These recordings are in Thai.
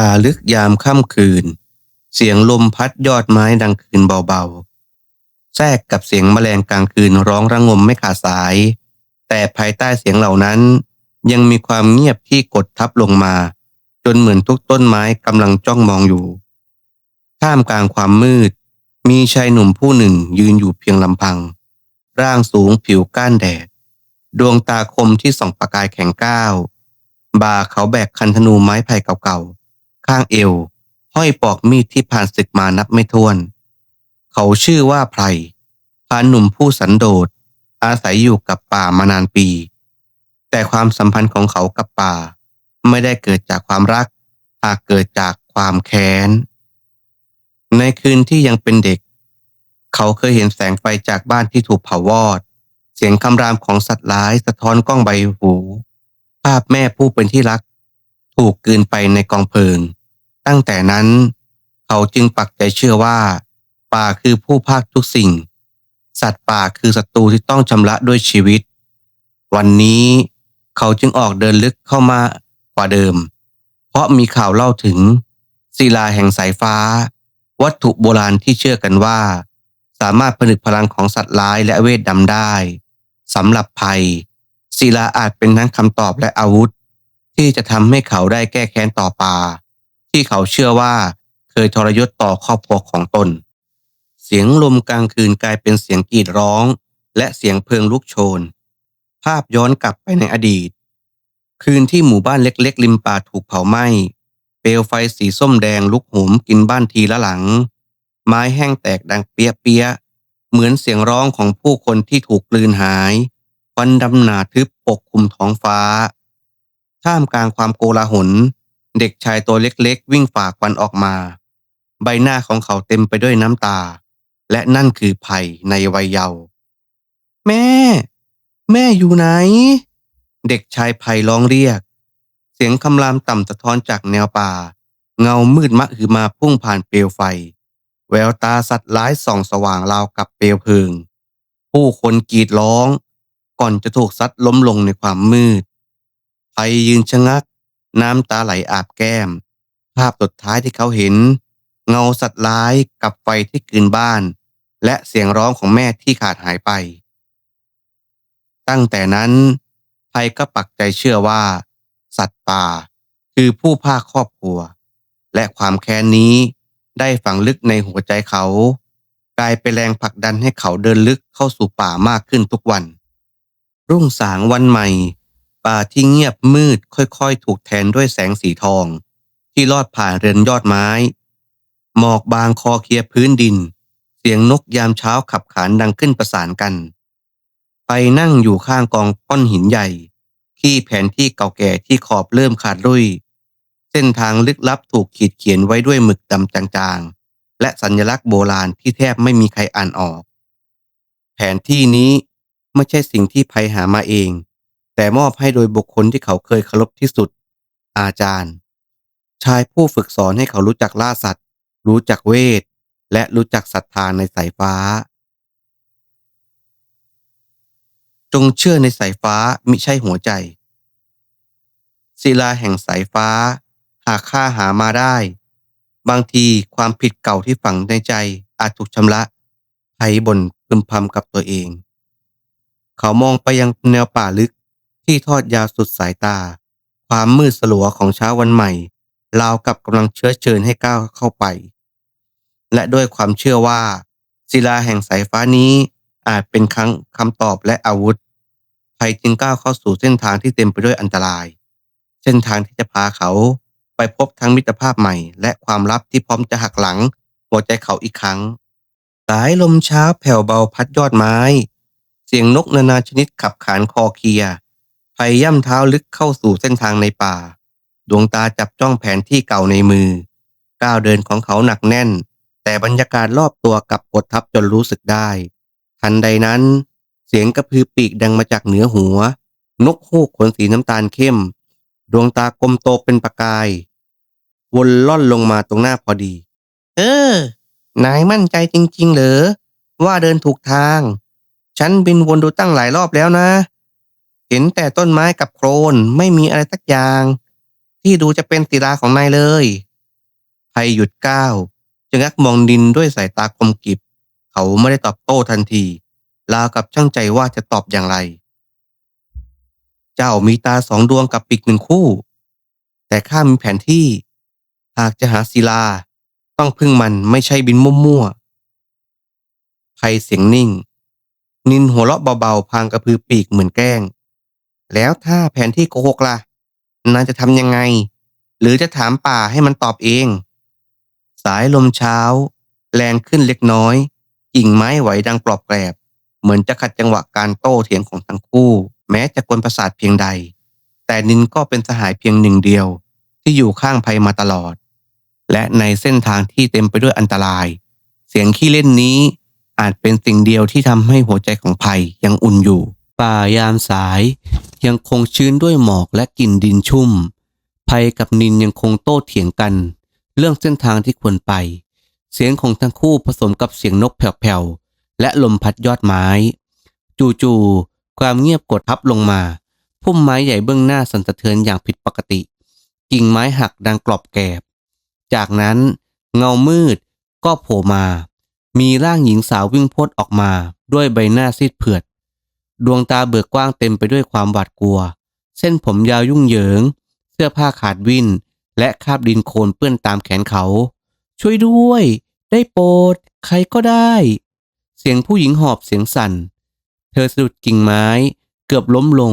ป่าลึกยามค่ำคืน เสียงลมพัดยอดไม้ดังคืนเบาๆ แทรกกับเสียงแมลงกลางคืนร้องระงมไม่ขาดสาย แต่ภายใต้เสียงเหล่านั้น ยังมีความเงียบที่กดทับลงมา จนเหมือนทุกต้นไม้กำลังจ้องมองอยู่ ท่ามกลางความมืด มีชายหนุ่มผู้หนึ่งยืนอยู่เพียงลำพัง ร่างสูงผิวก้านแดด ดวงตาคมที่ส่องประกายแข็งก้าวบ่าเขาแบกคันธนูไม้ไผ่เก่าๆ ข้างเอว ห้อยปอกมีดที่ผ่านศึกมานับไม่ถ้วน เขาชื่อว่าไพรพานหนุ่มผู้สันโดษ อาศัยอยู่กับป่ามานานปี แต่ความสัมพันธ์ของเขากับป่า ไม่ได้เกิดจากความรัก หากเกิดจากความแค้น ในคืนที่ยังเป็นเด็ก เขาเคยเห็นแสงไฟจากบ้านที่ถูกเผาวอด เสียงคำรามของสัตว์ร้ายสะท้อนกล้องใบหู ภาพแม่ผู้เป็นที่รัก ถูกกืนไปในกองเพลิง ตั้งแต่นั้นเขาจึงปักใจเชื่อว่า ป่าคือผู้ภาคทุกสิ่ง สัตว์ป่าคือศัตรูที่ต้องชำระด้วยชีวิต วันนี้เขาจึงออกเดินลึกเข้ามากว่าเดิม เพราะมีข่าวเล่าถึง ศิลาแห่งสายฟ้า วัตถุโบราณที่เชื่อกันว่า สามารถผนึกพลังของสัตว์ร้ายและเวทดำได้สำหรับภัยศิลาอาจเป็นทั้งคำตอบและอาวุธ ที่จะทำให้เขาได้แก้แค้นต่อป่าที่เขาเชื่อว่าเคยทรยศต่อครอบครัวของตน เสียงลมกลางคืนกลายเป็นเสียงกรีดร้อง และเสียงเพลิงลุกโชน ภาพย้อนกลับไปในอดีต คืนที่หมู่บ้านเล็กๆริมป่าถูกเผาไหม้ เปลวไฟสีส้มแดงลุกโหมกินบ้านทีละหลัง ไม้แห้งแตกดังเปียเปียๆเหมือนเสียงร้องของผู้คนที่ถูกกลืนหายควันดำหนาทึบปกคลุมท้องฟ้า ท่ามกลางความโกลาหล เด็กชายตัวเล็กๆ วิ่งฝ่าควันออกมา ใบหน้าของเขาเต็มไปด้วยน้ำตา และนั่นคือภัยในวัยเยาว์แม่ แม่อยู่ไหน เด็กชายไพร้องเรียก เสียงคำรามต่ำสะท้อนจากแนวป่า เงามืดมะหือมาพุ่งผ่านเปลวไฟ แววตาสัตว์ร้ายส่องสว่างราวกับเปลวเพลิง ผู้คนกรีดร้อง ก่อนจะถูกซัดล้มลงในความมืด ไพยืนชะงัก น้ำตาไหลอาบแก้ม ภาพสุดท้ายที่เขาเห็น เงาสัตว์ร้ายกับไฟที่กลืนบ้าน และเสียงร้องของแม่ที่ขาดหายไป ตั้งแต่นั้นไพก็ปักใจเชื่อว่า สัตว์ป่า คือผู้พาครอบครัว และความแค้นนี้ได้ฝังลึกในหัวใจเขา กลายเป็นแรงผลักดันให้เขาเดินลึกเข้าสู่ป่ามากขึ้นทุกวัน รุ่งสางวันใหม่ ป่าที่เงียบมืดค่อยๆ ถูกแทนด้วยแสงสีทอง ที่ลอดผ่านเรือนยอดไม้ หมอกบางคอเคลียพื้นดิน เสียงนกยามเช้าขับขานดังขึ้นประสานกัน ไปนั่งอยู่ข้างกองก้อนหินใหญ่ ที่แผนที่เก่าแก่ที่ขอบเริ่มขาดรุ่ยเส้นทางลึกลับถูกขีดเขียนไว้ด้วยหมึกดำจางๆ และสัญลักษณ์โบราณที่แทบไม่มีใครอ่านออก แผนที่นี้ไม่ใช่สิ่งที่ภัยหามาเอง แต่มอบให้โดยบุคคลที่เขาเคยเคารพที่สุด อาจารย์ ชายผู้ฝึกสอนให้เขารู้จักล่าสัตว์ รู้จักเวท และรู้จักศรัทธาในสายฟ้า จงเชื่อในสายฟ้ามิใช่หัวใจ ศิลาแห่งสายฟ้า หากข้าหามาได้ บางทีความผิดเก่าที่ฝังในใจอาจถูกชำระไพบ่นพึมพำกับตัวเอง เขามองไปยังแนวป่าลึก ที่ทอดยาวสุดสายตา ความมืดสลัวของเช้าวันใหม่ราวกับกำลังเชื้อเชิญให้ก้าวเข้าไป และด้วยความเชื่อว่า ศิลาแห่งสายฟ้านี้อาจเป็นครั้งคำตอบและอาวุธภัยจึงก้าวเข้าสู่เส้นทางที่เต็มไปด้วยอันตราย เส้นทางที่จะพาเขาไปพบทั้งมิตรภาพใหม่ และความลับที่พร้อมจะหักหลัง หัวใจเขาอีกครั้ง สายลมเช้าแผ่วเบาพัดยอดไม้ เสียงนกนานาชนิดขับขานคอเคลีย ภัยย่ำเท้าลึกเข้าสู่เส้นทางในป่า ดวงตาจับจ้องแผนที่เก่าในมือ ก้าวเดินของเขาหนักแน่น แต่บรรยากาศรอบตัวกลับกดทับจนรู้สึกได้ ทันใดนั้น เสียงกระพือปีกดังมาจากเหนือหัว นกฮูกขนสีน้ำตาลเข้ม ดวงตากลมโตเป็นประกาย วนล่อนลงมาตรงหน้าพอดี เออ นายมั่นใจจริง ๆ เหรอว่าเดินถูกทาง ฉันบินวนดูตั้งหลายรอบแล้วนะ เห็นแต่ต้นไม้กับโคลนไม่มีอะไรสักอย่าง ที่ดูจะเป็นศิลาของนายเลยภัยหยุดก้าวจะงักมองนินด้วยสายตาคมกริบ เขาไม่ได้ตอบโต้ทันทีราวกับช่างใจว่าจะตอบอย่างไร เจ้ามีตาสองดวงกับปีกหนึ่งคู่ แต่ข้ามีแผนที่ หากจะหาศิลา ต้องพึ่งมันไม่ใช่บินมั่วๆภัยเสียงนิ่ง นินหัวเราะเบาๆพางกระพือปีกเหมือนแกล้ง แล้วถ้าแผนที่โกหกล่ะ นายจะทำยังไง หรือจะถามป่าให้มันตอบเอง สายลมเช้า แรงขึ้นเล็กน้อย กิ่งไม้ไหวดังกรอบแกรบเหมือนจะขัดจังหวะการโต้เถียงของทั้งคู่ แม้จะกวนประสาทเพียงใด แต่นินก็เป็นสหายเพียงหนึ่งเดียว ที่อยู่ข้างภัยมาตลอด และในเส้นทางที่เต็มไปด้วยอันตราย เสียงขี้เล่นนี้อาจเป็นสิ่งเดียวที่ทำให้หัวใจของภัยยังอุ่นอยู่ ป่ายามสาย ยังคงชื้นด้วยหมอกและกลิ่นดินชุ่ม ภัยกับนินยังคงโต้เถียงกัน เรื่องเส้นทางที่ควรไป เสียงของทั้งคู่ผสมกับเสียงนกแผ่วๆ และลมพัดยอดไม้ จู่ๆ ความเงียบกดทับลงมา พุ่มไม้ใหญ่เบื้องหน้าสั่นสะเทือนอย่างผิดปกติ กิ่งไม้หักดังกรอบแกรบจากนั้นเงามืดก็โผล่มา มีร่างหญิงสาววิ่งพดออกมาด้วยใบหน้าซีดเผือด ดวงตาเบิกกว้างเต็มไปด้วยความหวาดกลัว เส้นผมยาวยุ่งเหยิง เสื้อผ้าขาดวิน และคราบดินโคลนเปื้อนตามแขนเขา ช่วยด้วย ได้โปรด ใครก็ได้ เสียงผู้หญิงหอบเสียงสั่น เธอสะดุดกิ่งไม้ เกือบล้มลง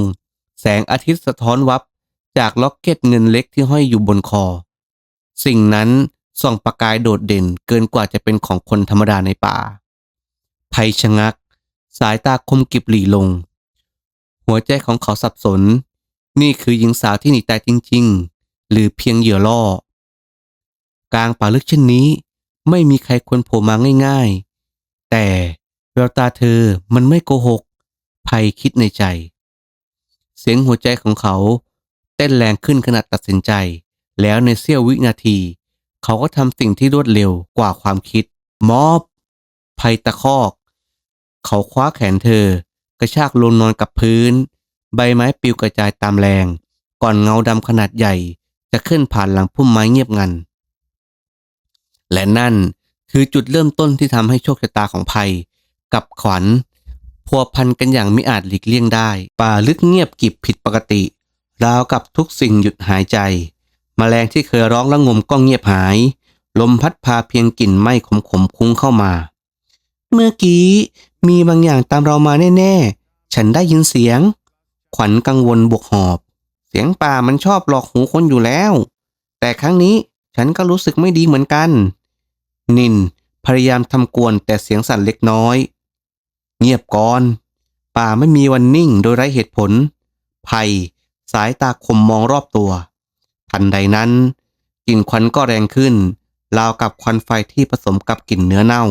แสงอาทิตย์สะท้อนวับ จากล็อกเก็ตเงินเล็กที่ห้อยอยู่บนคอ สิ่งนั้นส่องประกายโดดเด่นเกินกว่าจะเป็นของคนธรรมดาในป่าภัยชะงัก สายตาคมกิบหลีลง หัวใจของเขาสับสน นี่คือหญิงสาวที่หนีตายจริง ๆ หรือเพียงเหยื่อล่อ กลางป่าลึกเช่นนี้ ไม่มีใครควรโผล่มาง่ายๆ แต่แววตาเธอมันไม่โกหกภัยคิดในใจ เสียงหัวใจของเขา เต้นแรงขึ้นขณะตัดสินใจ แล้วในเสี้ยววินาที เขาก็ทำสิ่งที่รวดเร็วกว่าความคิด มอบภัยตะคอก เขาคว้าแขนเธอ กระชากลงนอนกับพื้น ใบไม้ปลิวกระจายตามแรง ก่อนเงาดำขนาดใหญ่ จะขึ้นผ่านหลังพุ่มไม้เงียบงัน และนั่นคือจุดเริ่มต้นที่ทำให้โชคชะตาของภัย กับขวัญพัวพันกันอย่างไม่อาจหลีกเลี่ยงได้ ป่าลึกเงียบกิบผิดปกติ ราวกับทุกสิ่งหยุดหายใจแมลงที่เคยร้องระงมก็เงียบหาย ลมพัดพาเพียงกลิ่นไหม้ขมๆคุ้งเข้ามา เมื่อกี้ มีบางอย่างตามเรามาแน่ๆ ฉันได้ยินเสียง ขวัญกังวลบวกหอบ เสียงป่ามันชอบหลอกหูคนอยู่แล้ว แต่ครั้งนี้ฉันก็รู้สึกไม่ดีเหมือนกัน นินพยายามทำกวนแต่เสียงสั่นเล็กน้อย เงียบก่อน ป่าไม่มีวันนิ่งโดยไร้เหตุผล ภัย สายตาคมมองรอบตัว ทันใดนั้นกลิ่นควันก็แรงขึ้นราวกับควันไฟที่ผสมกับกลิ่นเนื้อเน่า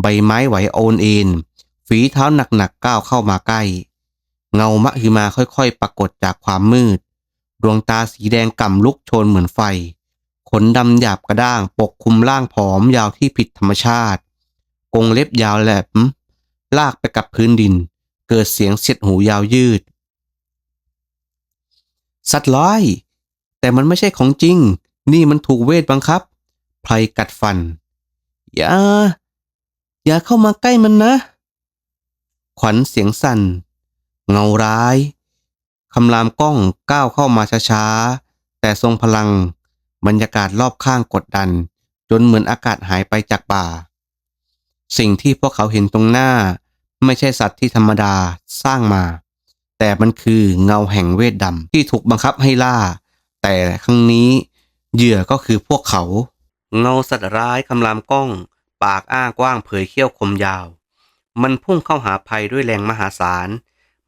ใบไม้ไหวโอนเอ็น ฝีเท้าหนักๆก้าวเข้ามาใกล้ เงามะฮือมาค่อยๆ ปรากฏจากความมืด ดวงตาสีแดงก่ำลุกโชนเหมือนไฟ ขนดำหยาบกระด้างปกคลุมร่างผอมยาวที่ผิดธรรมชาติ กงเล็บยาวแหลมลากไปกับพื้นดิน เกิดเสียงเสียดหูยาวยืด สัตว์ร้ายแต่มันไม่ใช่ของจริง นี่มันถูกเวทบังคับไพรกัดฟัน อย่า อย่าเข้ามาใกล้มันนะ ขวัญเสียงสั่น เงาร้าย คำรามกล้องก้าวเข้ามาช้าๆ แต่ทรงพลัง บรรยากาศรอบข้างกดดัน จนเหมือนอากาศหายไปจากป่า สิ่งที่พวกเขาเห็นตรงหน้า ไม่ใช่สัตว์ที่ธรรมดาสร้างมา แต่มันคือเงาแห่งเวทดำที่ถูกบังคับให้ล่า แต่ครั้งนี้เหยื่อก็คือพวกเขา เงาสัตว์ร้ายคำรามกล้อง ปากอ้ากว้างเผยเขี้ยวคมยาว มันพุ่งเข้าหาภัยด้วยแรงมหาศาล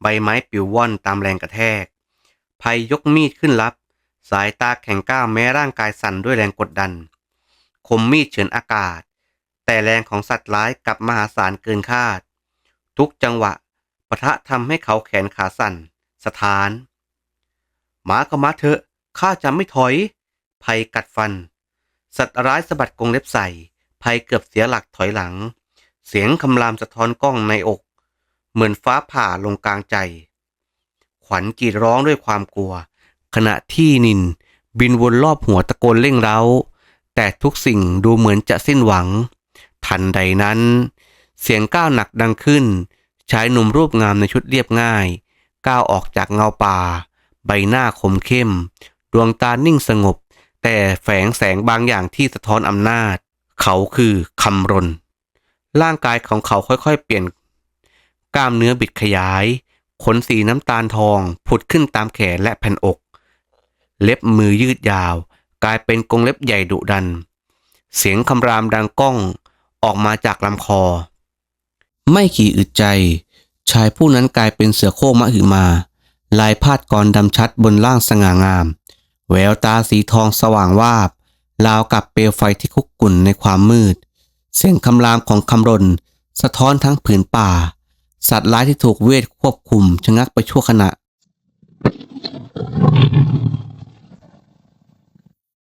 ใบไม้ปลิวว่อนตามแรงกระแทก ภัยยกมีดขึ้นรับ สายตาแข็งก้าวแม้ร่างกายสั่นด้วยแรงกดดัน คมมีดเฉือนอากาศ แต่แรงของสัตว์ร้ายกลับมหาศาลเกินคาด ทุกจังหวะปะทะทำให้เขาแขนขาสั่น สถาน หมาก็มาเถอะข้าจะไม่ถอย ภัยกัดฟัน สัตว์ร้ายสะบัดกรงเล็บใส่ ภัยเกือบเสียหลักถอยหลัง เสียงคำรามสะท้อนกล้องในอก เหมือนฟ้าผ่าลงกลางใจ ขวัญกรีดร้องด้วยความกลัว ขณะที่นินบินวนรอบหัวตะโกนเร่งเร้า แต่ทุกสิ่งดูเหมือนจะสิ้นหวัง ทันใดนั้น เสียงก้าวหนักดังขึ้น ชายหนุ่มรูปงามในชุดเรียบง่าย ก้าวออกจากเงาป่า ใบหน้าคมเข้ม ดวงตานิ่งสงบ แต่แฝงแสงบางอย่างที่สะท้อนอำนาจ เขาคือคำรน ร่างกายของเขาค่อยๆ เปลี่ยน กล้ามเนื้อบิดขยาย ขนสีน้ำตาลทอง ผุดขึ้นตามแขนและแผ่นอก เล็บมือยืดยาว กลายเป็นกรงเล็บใหญ่ดุดัน เสียงคำรามดังก้องออกมาจากลำคอ ไม่กี่อึดใจ ชายผู้นั้นกลายเป็นเสือโคร่งมหึมา ลายพาดกรดำชัดบนล่างสง่างาม แววตาสีทองสว่างวาบราวกับเปลวไฟที่คุกกุ่นในความมืด เสียงคำรามของคำรน สะท้อนทั้งผืนป่า สัตว์ร้ายที่ถูกเวทควบคุมชะงักไปชั่วขณะ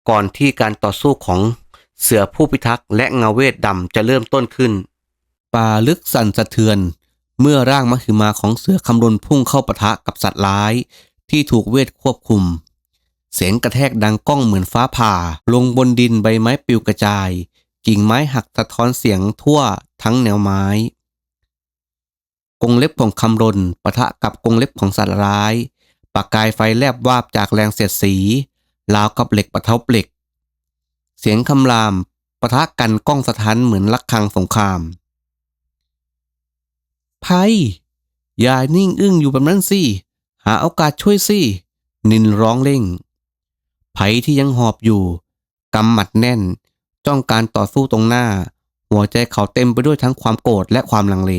ก่อนที่การต่อสู้ของเสือผู้พิทักษ์และเงาเวทดำจะเริ่มต้นขึ้น ป่าลึกสั่นสะเทือน เมื่อร่างมหึมาของเสือคำรนพุ่งเข้าปะทะกับสัตว์ร้ายที่ถูกเวทควบคุม เสียงกระแทกดังก้องเหมือนฟ้าผ่า ลงบนดินใบไม้ปลิวกระจาย กิ่งไม้หักสะท้อนเสียงทั่วทั้งแนวไม้ กงเล็บของคำรนปะทะกับกงเล็บของสัตว์ร้าย ปากกายไฟแลบวาบจากแรงเสียดสีราวกับเหล็กปะเทาเหล็ก เสียงคำรามปะทะกันก้องสะท้านเหมือนลักคังสงครามไพอย่านิ่งอึ้งอยู่แบบนั้นสิ หาโอกาสช่วยสิ นินร้องเร่งไผที่ยังหอบอยู่กำหมัดแน่น จ้องการต่อสู้ตรงหน้า หัวใจเขาเต็มไปด้วยทั้งความโกรธและความลังเล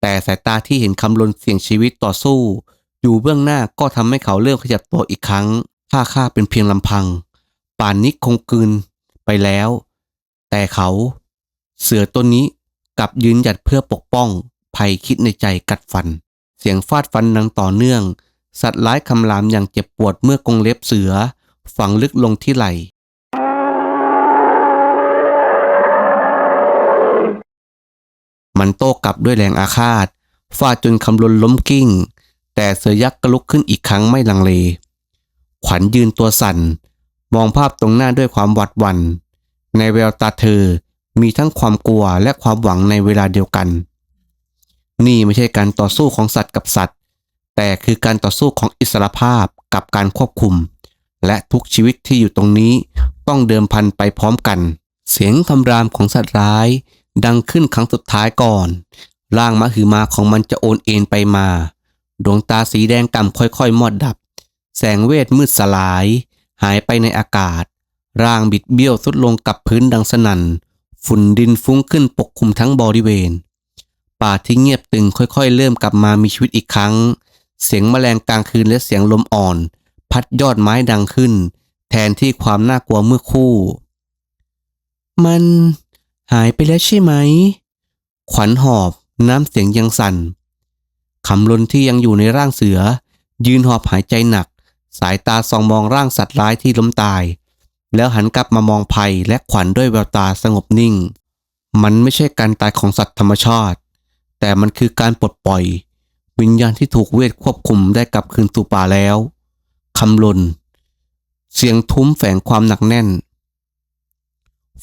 แต่สายตาที่เห็นคำลนเสี่ยงชีวิตต่อสู้ อยู่เบื้องหน้าก็ทำให้เขาเริ่มขยับตัวอีกครั้งถ้าข้าเป็นเพียงลำพัง ป่านนี้คงกืนไปแล้ว แต่เขา เสือตัวนี้กลับยืนหยัดเพื่อปกป้องภัยคิดในใจกัดฟัน เสียงฟาดฟันดังต่อเนื่อง สัตว์ร้ายคำรามอย่างเจ็บปวดเมื่อกงเล็บเสือ ฝังลึกลงที่ไหล่ มันโต้กลับด้วยแรงอาฆาตฟาดจนคำลนล้มกิ้ง แต่เสือยักษ์ก็ลุกขึ้นอีกครั้งไม่ลังเล ขวัญยืนตัวสั่น มองภาพตรงหน้าด้วยความหวาดหวัน่น ในแววตาเธอมีทั้งความกลัวและความหวังในเวลาเดียวกัน นี่ไม่ใช่การต่อสู้ของสัตว์กับสัตว์ แต่คือการต่อสู้ของอิสรภาพกับการควบคุม และทุกชีวิตที่อยู่ตรงนี้ต้องเดิมพันไปพร้อมกัน เสียงคำรามของสัตว์ร้าย ดังขึ้นครั้งสุดท้ายก่อน ร่างมหึมาของมันจะโอนเอ็นไปมา ดวงตาสีแดงก่ำค่อยๆ มอดดับ แสงเวทมืดสลาย หายไปในอากาศ ร่างบิดเบี้ยวสุดลงกับพื้นดังสนั่น ฝุ่นดินฟุ้งขึ้นปกคลุมทั้งบริเวณ ป่าที่เงียบตึงค่อยๆ เริ่มกลับมามีชีวิตอีกครั้ง เสียงแมลงกลางคืนและเสียงลมอ่อน พัดยอดไม้ดังขึ้น แทนที่ความน่ากลัวเมื่อคู่ มัน หายไปแล้วใช่ไหม ขวัญหอบน้ำเสียงยังสั่นคำลนที่ยังอยู่ในร่างเสือ ยืนหอบหายใจหนัก สายตาส่องมองร่างสัตว์ร้ายที่ล้มตาย แล้วหันกลับมามองภัยและขวัญด้วยแววตาสงบนิ่ง มันไม่ใช่การตายของสัตว์ธรรมชาติ แต่มันคือการปลดปล่อย วิญญาณที่ถูกเวทควบคุมได้กลับคืนสู่ป่าแล้วคำลน เสียงทุ้มแฝงความหนักแน่น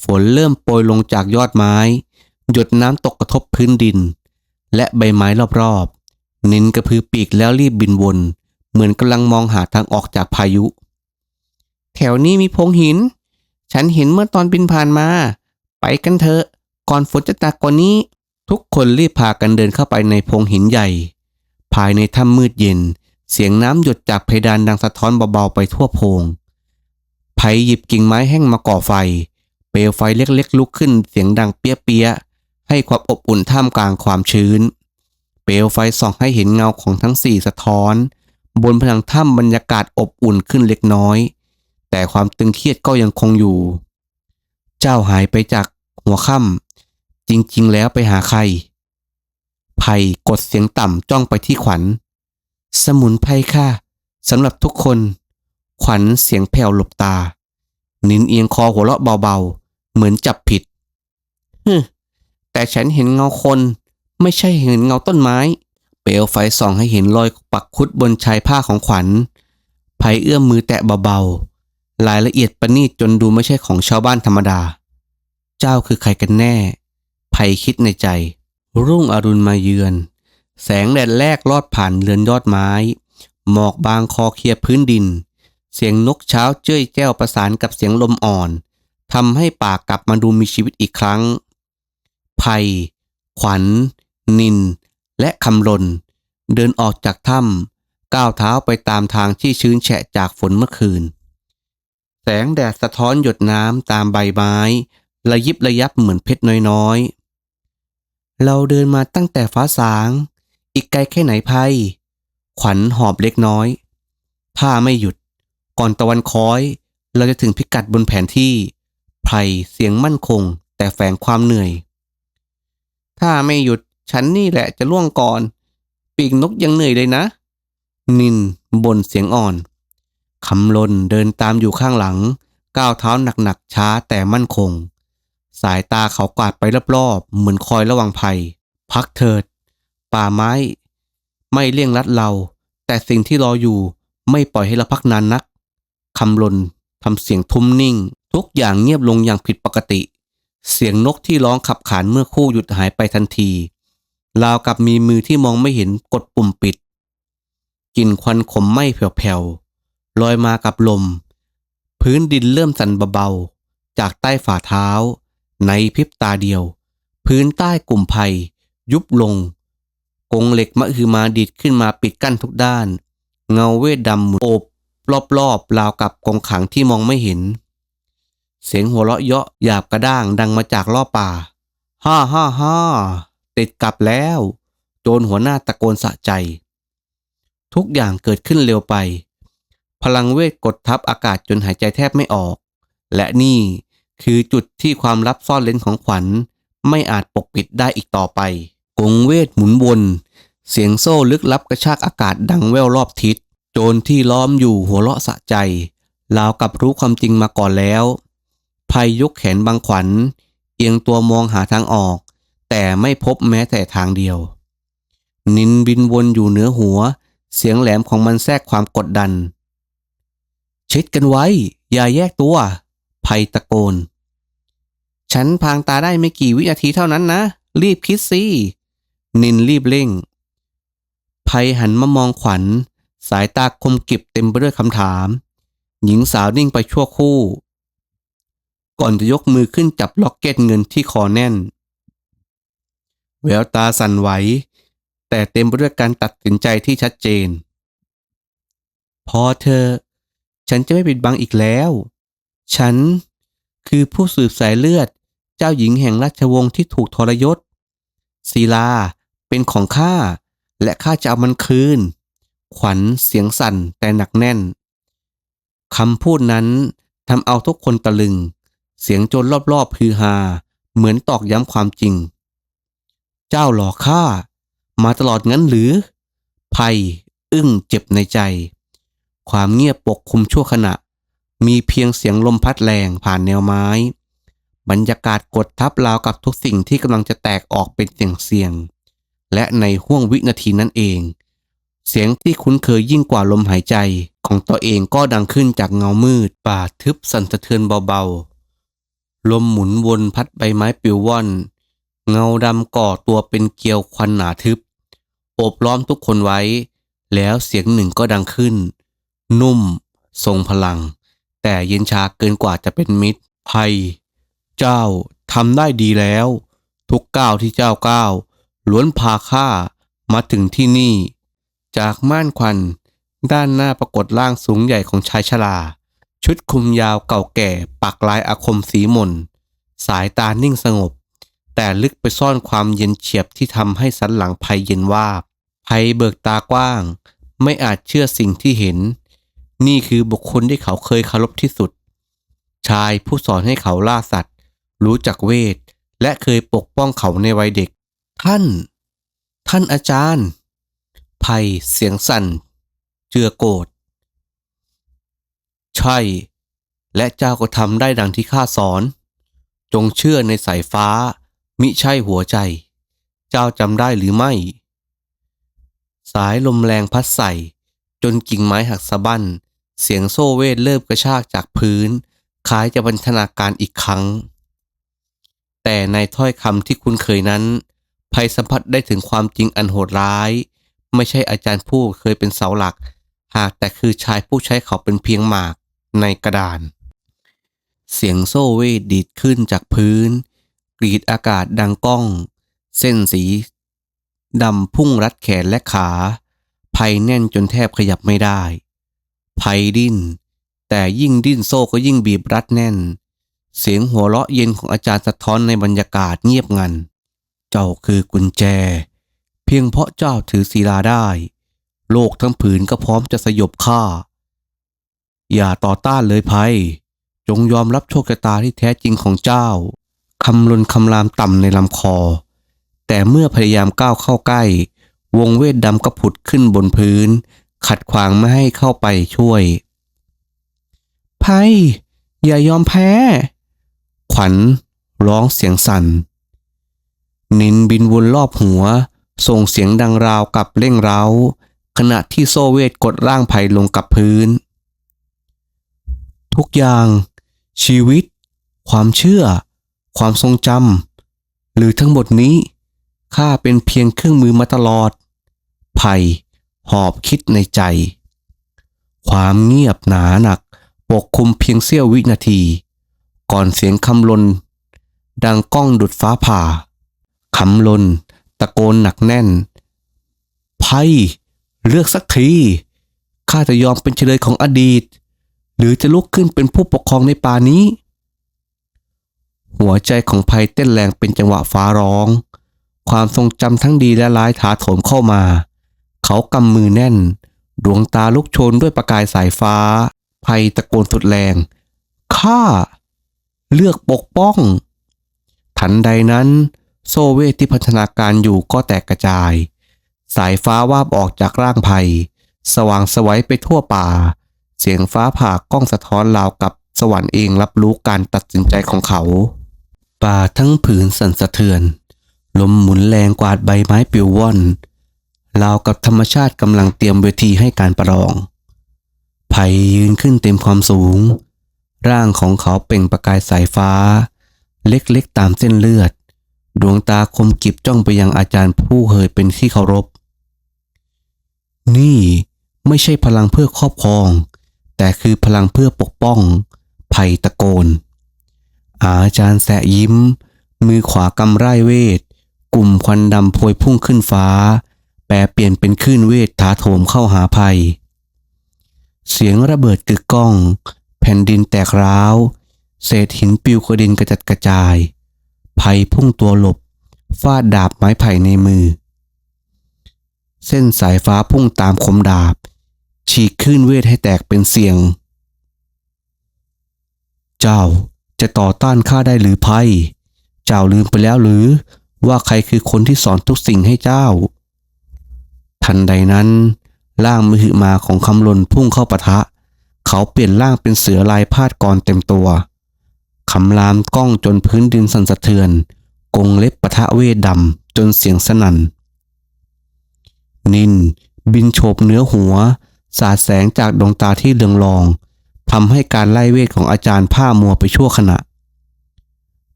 ฝนเริ่มโปรยลงจากยอดไม้ หยดน้ำตกกระทบพื้นดิน และใบไม้รอบๆ นินกระพือปีกแล้วรีบบินวน เหมือนกำลังมองหาทางออกจากพายุ แถวนี้มีพงหิน ฉันเห็นเมื่อตอนบินผ่านมา ไปกันเถอะ ก่อนฝนจะตกกว่านี้ ทุกคนรีบพากันเดินเข้าไปในพงหินใหญ่ ภายในถ้ำมืดเย็น เสียงน้ำหยดจากเพดานดังสะท้อนเบาๆไปทั่วโพงไผ่หยิบกิ่งไม้แห้งมาก่อไฟ ปลวไฟเล็กๆลุกขึ้นเสียงดังเปี้ยๆให้ความอบอุ่นท่ามกลางความชื้น เปลวไฟส่องให้เห็นเงาของทั้งสี่สะท้อน บนผนังถ้ำบรรยากาศอบอุ่นขึ้นเล็กน้อย แต่ความตึงเครียดก็ยังคงอยู่ เจ้าหายไปจากหัวค่ำจริงๆ แล้วไปหาใครไผ่กดเสียงต่ำจ้องไปที่ขวัญ สมุนไพรค่ะสำหรับทุกคน ขวัญเสียงแผ่วหลบตา นินเอียงคอหัวเราะเบาๆ เหมือนจับผิดฮึแต่ฉันเห็นเงาคน ไม่ใช่เห็นเงาต้นไม้ เปลวไฟส่องให้เห็นรอยปักคุดบนชายผ้าของขวัญไผ่เอื้อมมือแตะเบาๆ รายละเอียดประณีตจนดูไม่ใช่ของชาวบ้านธรรมดา เจ้าคือใครกันแน่ภัยคิดในใจ รุ่งอรุณมาเยือน แสงแดดแรกลอดผ่านเรือนยอดไม้ หมอกบางคอเคลียพื้นดิน เสียงนกเช้าเจ้ยแจ้วประสานกับเสียงลมอ่อน ทำให้ป่ากลับมาดูมีชีวิตอีกครั้ง ภัย ขวัญ นิน และคำลน เดินออกจากถ้ำก้าวเท้าไปตามทางที่ชื้นแฉะจากฝนเมื่อคืน แสงแดดสะท้อนหยดน้ำตามใบไม้ ระยิบระยับเหมือนเพชรน้อยๆ เราเดินมาตั้งแต่ฟ้าสาง อีกไกลแค่ไหนภัย ขวัญหอบเล็กน้อยถ้าไม่หยุด ก่อนตะวันค้อย เราจะถึงพิกัดบนแผนที่ ไพรเสียงมั่นคง แต่แฝงความเหนื่อย ถ้าไม่หยุดฉันนี่แหละจะล่วงก่อน ปีกนกยังเหนื่อยเลยนะ นินบ่นเสียงอ่อนคำลนเดินตามอยู่ข้างหลัง ก้าวเท้าหนักๆช้าแต่มั่นคง สายตาเขากวาดไปรอบๆเหมือนคอยระวังภัย พักเถิด ป่าไม้ ไม่เลี่ยงลัดเรา แต่สิ่งที่รออยู่ไม่ปล่อยให้เราพักนานนักคำลนทำเสียงทุ้มนิ่ง ทุกอย่างเงียบลงอย่างผิดปกติ เสียงนกที่ร้องขับขานเมื่อคู่หยุดหายไปทันทีราวกับมีมือที่มองไม่เห็นกดปุ่มปิดกลิ่นควันขมไหม้แผ่วๆลอยมากับลม พื้นดินเริ่มสั่นเบาๆ จากใต้ฝ่าเท้า ในพริบตาเดียว พื้นใต้กลุ่มไผ่ยุบลง กงเหล็กมะฮือมาดีดขึ้นมาปิดกั้นทุกด้าน เงาเวทดำหมุนโอบ รอบๆราวกับกองขังที่มองไม่เห็น เสียงหัวเราะเยาะหยาบกระด้างดังมาจากล่อป่า ฮ่าฮ่าฮ่าติดกลับแล้ว โจรหัวหน้าตะโกนสะใจ ทุกอย่างเกิดขึ้นเร็วไป พลังเวทกดทับอากาศจนหายใจแทบไม่ออก และนี่คือจุดที่ความลับซ่อนเล้นของขวัญ ไม่อาจปกปิดได้อีกต่อไป กงเวทหมุนวน เสียงโซ่ลึกลับกระชากอากาศดังแว่วรอบทิศ โจรที่ล้อมอยู่หัวเราะสะใจราวกับรู้ความจริงมาก่อนแล้ว ภัยยกแขนบังขวัญ เอียงตัวมองหาทางออก แต่ไม่พบแม้แต่ทางเดียว นินบินวนอยู่เหนือหัว เสียงแหลมของมันแทรกความกดดัน ชิดกันไว้ อย่าแยกตัว ภัยตะโกน ฉันพางตาได้ไม่กี่วินาทีเท่านั้นนะ รีบคิดสินินรีบเร่ง ภัยหันมามองขวัญ สายตาคมกิบเต็มไปด้วยคำถาม หญิงสาวนิ่งไปชั่วคู่ ก่อนจะยกมือขึ้นจับล็อกเก็ตเงินที่คอแน่น แววตาสั่นไหว แต่เต็มไปด้วยการตัดสินใจที่ชัดเจน พอเธอ ฉันจะไม่ปิดบังอีกแล้ว ฉันคือผู้สืบสายเลือด เจ้าหญิงแห่งราชวงศ์ที่ถูกทรยศศิลาเป็นของข้า และข้าจะเอามันคืน ขวัญเสียงสั่นแต่หนักแน่นคำพูดนั้นทำเอาทุกคนตะลึง เสียงโจรรอบๆฮือฮาเหมือนตอกย้ำความจริง เจ้าหลอกข้ามาตลอดงั้นหรือ ภัย อึ้งเจ็บในใจ ความเงียบปกคลุมชั่วขณะ มีเพียงเสียงลมพัดแรงผ่านแนวไม้ บรรยากาศกดทับราวกับทุกสิ่งที่กำลังจะแตกออกเป็นเสียงเสียงๆและในห่วงวินาทีนั้นเอง เสียงที่คุ้นเคยยิ่งกว่าลมหายใจของตัวเองก็ดังขึ้นจากเงามืดป่าทึบสั่นสะเทือนเบาๆ ลมหมุนวนพัดใบไม้ปลิวว่อน เงาดำก่อตัวเป็นเกลียวควันหนาทึบ โอบล้อมทุกคนไว้ แล้วเสียงหนึ่งก็ดังขึ้น นุ่ม ทรงพลัง แต่เย็นชาเกินกว่าจะเป็นมิตรภัย เจ้าทำได้ดีแล้ว ทุกก้าวที่เจ้าก้าวล้วนพาข้ามาถึงที่นี่ จากม่านควัน ด้านหน้าปรากฏร่างสูงใหญ่ของชายชรา ชุดคลุมยาวเก่าแก่ปักลายอาคมสีมนสายตานิ่งสงบ แต่ลึกไปซ่อนความเย็นเฉียบที่ทำให้สันหลังภัยเย็นวาบภัยเบิกตากว้าง ไม่อาจเชื่อสิ่งที่เห็น นี่คือบุคคลที่เขาเคยเคารพที่สุด ชายผู้สอนให้เขาล่าสัตว์ รู้จักเวท และเคยปกป้องเขาในวัยเด็ก ท่าน ท่านอาจารย์ภัยเสียงสั่น เจือโกรธ ใช่ และเจ้าก็ทำได้ดังที่ข้าสอน จงเชื่อในสายฟ้า มิใช่หัวใจ เจ้าจำได้หรือไม่ สายลมแรงพัดใส่ จนกิ่งไม้หักสะบั้น เสียงโซ่เวทเริ่มกระชากจากพื้น คล้ายจะบรรทนาการอีกครั้ง แต่ในถ้อยคำที่คุ้นเคยนั้นภัยสัมผัสได้ถึงความจริงอันโหดร้าย ไม่ใช่อาจารย์ผู้เคยเป็นเสาหลัก หากแต่คือชายผู้ใช้เขาเป็นเพียงหมาก ในกระดาน เสียงโซ่เวทดีดขึ้นจากพื้น กรีดอากาศดังก้อง เส้นสีดำพุ่งรัดแขนและขาภัยแน่นจนแทบขยับไม่ได้ภัยดิ้น แต่ยิ่งดิ้นโซ่ก็ยิ่งบีบรัดแน่น เสียงหัวเราะเย็นของอาจารย์สะท้อนในบรรยากาศเงียบงัน เจ้าคือกุญแจ เพียงเพราะเจ้าถือศีลาได้ โลกทั้งผืนก็พร้อมจะสยบข้า อย่าต่อต้านเลยภัย จงยอมรับโชคชะตาที่แท้จริงของเจ้าคำลนคำรามต่ำในลำคอ แต่เมื่อพยายามก้าวเข้าใกล้ วงเวทดำก็ผุดขึ้นบนพื้น ขัดขวางไม่ให้เข้าไปช่วยภัยอย่ายอมแพ้ ขวัญร้องเสียงสั่น นินบินวนรอบหัว ส่งเสียงดังราวกับเร่งเร้า ขณะที่โซเวตกดร่างภัยลงกับพื้น ทุกอย่าง ชีวิต ความเชื่อ ความทรงจำหรือทั้งหมดนี้ข้าเป็นเพียงเครื่องมือมาตลอดภัยหอบคิดในใจ ความเงียบหนาหนักปกคลุมเพียงเสี้ยววินาที ก่อนเสียงคำลน ดังก้องดุดฟ้าผ่าคำลน ตะโกนหนักแน่นภัยเลือกสักที ข้าจะยอมเป็นเฉลยของอดีต หรือจะลุกขึ้นเป็นผู้ปกครองในป่านี้ หัวใจของภัยเต้นแรงเป็นจังหวะฟ้าร้อง ความทรงจำทั้งดีและร้ายถาโถมเข้ามา เขากำมือแน่น ดวงตาลุกโชนด้วยประกายสายฟ้า ภัยตะโกนสุดแรงข้าเลือกปกป้อง ทันใดนั้น โซเวทที่พัฒนาการอยู่ก็แตกกระจาย สายฟ้าวาบออกจากร่างภัย สว่างสวัยไปทั่วป่า เสียงฟ้าผ่ากล้องสะท้อนราวกับสวรรค์เองรับรู้การตัดสินใจของเขา ป่าทั้งผืนสั่นสะเทือน ลมหมุนแรงกวาดใบไม้ปลิวว่อนราวกับธรรมชาติกำลังเตรียมเวทีให้การประลองภัยยืนขึ้นเต็มความสูง ร่างของเขาเปล่งประกายสายฟ้า เล็กๆตามเส้นเลือด ดวงตาคมกิบจ้องไปยังอาจารย์ผู้เคยเป็นที่เคารพ นี่ไม่ใช่พลังเพื่อครอบครอง แต่คือพลังเพื่อปกป้องภัยตะโกน อาจารย์แสะยิ้ม มือขวากำไร้เวท กลุ่มควันดำพวยพุ่งขึ้นฟ้า แปรเปลี่ยนเป็นคลื่นเวทถาโถมเข้าหาภัย เสียงระเบิดกึกก้อง แผ่นดินแตกร้าว เศษหินปิวกระเด็นกระจัดกระจาย ภัยพุ่งตัวหลบ ฟาดดาบไม้ไผ่ในมือ เส้นสายฟ้าพุ่งตามคมดาบ ฉีกคลื่นเวทให้แตกเป็นเสียง เจ้าจะต่อต้านข้าได้หรือภัยเจ้าลืมไปแล้วหรือว่าใครคือคนที่สอนทุกสิ่งให้เจ้า ทันใดนั้นร่างมหึมาของคำลนพุ่งเข้าปะทะ เขาเปลี่ยนร่างเป็นเสือลายพาดกรเต็มตัวคำรามก้องจนพื้นดินสั่นสะเทือน กงเล็บปะทะเวทดำจนเสียงสนั่น นินบินโฉบเนื้อหัว สาดแสงจากดวงตาที่เลืองรองทำให้การไล่เวทของอาจารย์ผ้ามัวไปชั่วขณะ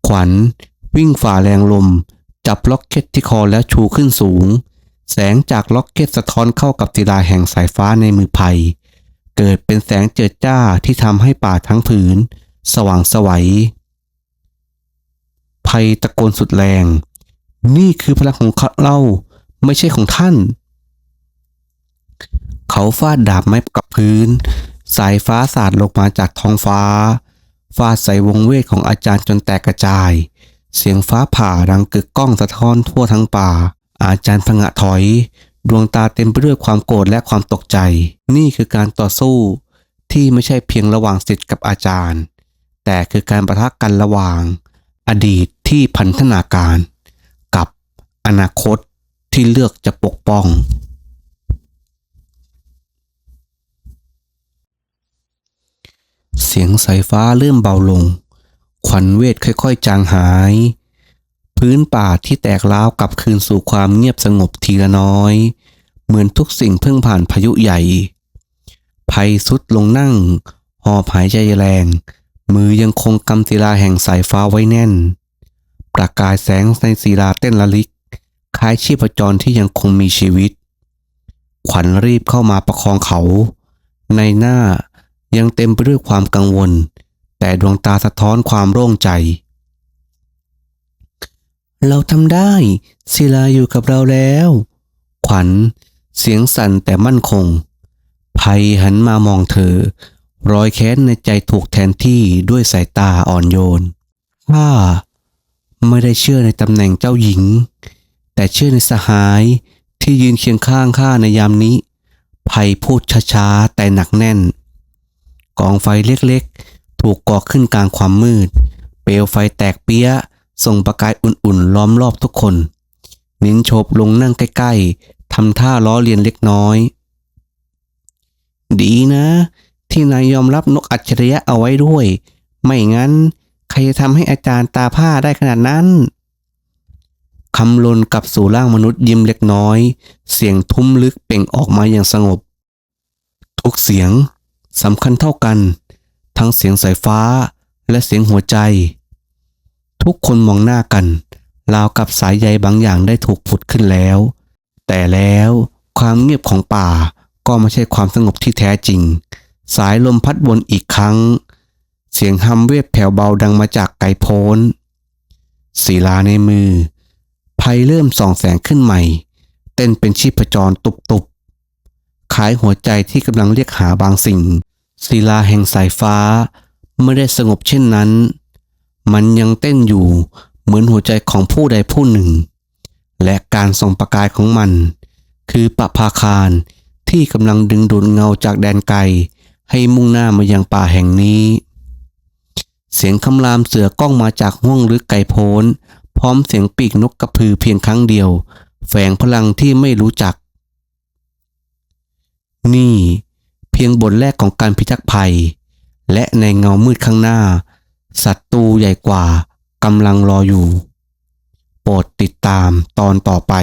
ขวัญ วิ่งฝ่าแรงลม จับล็อกเก็ตที่คอแล้วชูขึ้นสูง แสงจากล็อกเก็ตสะท้อนเข้ากับศิลาแห่งสายฟ้าในมือภัยเกิดเป็นแสงเจิดจ้าที่ทำให้ป่าทั้งผืน สว่างสวัยภัยตะโกนสุดแรง นี่คือพลังของเราไม่ใช่ของท่าน เขาฟาดดาบไม้กับพื้น สายฟ้าสาดลงมาจากท้องฟ้า ฟาดใส่วงเวทของอาจารย์จนแตกกระจาย เสียงฟ้าผ่าดังกึกก้องสะท้อนทั่วทั้งป่า อาจารย์ผงะถอย ดวงตาเต็มไปด้วยความโกรธและความตกใจ นี่คือการต่อสู้ที่ไม่ใช่เพียงระหว่างศิษย์กับอาจารย์ แต่คือการประทะกันระหว่าง อดีตที่พันธนาการ กับอนาคตที่เลือกจะปกป้อง เสียงสายฟ้าเริ่มเบาลง ขวัญเวทค่อยๆ จางหาย พื้นป่าที่แตกร้าวกลับคืนสู่ความเงียบสงบทีละน้อย เหมือนทุกสิ่งเพิ่งผ่านพายุใหญ่ ภัยสุดลงนั่ง หอบหายใจแรง มือยังคงกำศิลาแห่งสายฟ้าไว้แน่น ประกายแสงในศิลาเต้นละลิก คล้ายชีพจรที่ยังคงมีชีวิต ขวัญรีบเข้ามาประคองเขา ในหน้า ยังเต็มไปด้วยความกังวล แต่ดวงตาสะท้อนความโล่งใจ เราทำได้ศิลาอยู่กับเราแล้ว ขวัญ เสียงสั่นแต่มั่นคงภัยหันมามองเธอ รอยแค้นในใจถูกแทนที่ด้วยสายตาอ่อนโยนข้าไม่ได้เชื่อในตำแหน่งเจ้าหญิง แต่เชื่อในสหายที่ยืนเคียงข้างข้าในยามนี้ภัยพูดช้าๆ แต่หนักแน่น กองไฟเล็กๆ ถูกก่อขึ้นกลางความมืด เปลวไฟแตกเปี้ยส่งประกายอุ่นๆ ล้อมรอบทุกคน นิ้นโฉบลงนั่งใกล้ๆทำท่าล้อเลียนเล็กน้อย ดีนะ ที่นายยอมรับนกอัจฉริยะเอาไว้ด้วย ไม่งั้น ใครจะทำให้อาจารย์ตาผ้าได้ขนาดนั้นคำลนกลับสู่ร่างมนุษย์ยิ้มเล็กน้อย เสียงทุ้มลึกเป่งออกมาอย่างสงบ ทุกเสียง สำคัญเท่ากัน ทั้งเสียงสายฟ้าและเสียงหัวใจ ทุกคนมองหน้ากันราวกับสายใยบางอย่างได้ถูกผุดขึ้นแล้ว แต่แล้วความเงียบของป่าก็ไม่ใช่ความสงบที่แท้จริง สายลมพัดวนอีกครั้ง เสียงฮัมเวฟแผ่วเบาดังมาจากไกลโพ้นศิลาในมือ ภัยเริ่มส่องแสงขึ้นใหม่ เต้นเป็นชีพจรตุบ คล้ายหัวใจที่กำลังเรียกหาบางสิ่ง ศิลาแห่งสายฟ้า ไม่ได้สงบเช่นนั้น มันยังเต้นอยู่เหมือนหัวใจของผู้ใดผู้หนึ่ง และการส่องประกายของมัน คือปะภาคารที่กำลังดึงดูดเงาจากแดนไกล ให้มุ่งหน้ามายังป่าแห่งนี้ เสียงคำรามเสือก้องมาจากห้วงลึกไกลโพ้น พร้อมเสียงปีกนกกระพือเพียงครั้งเดียว แฝงพลังที่ไม่รู้จัก นี่เพียงบทแรกของการพิทักษ์ภัย และในเงามืดข้างหน้า ศัตรูใหญ่กว่ากำลังรออยู่ โปรดติดตามตอนต่อไป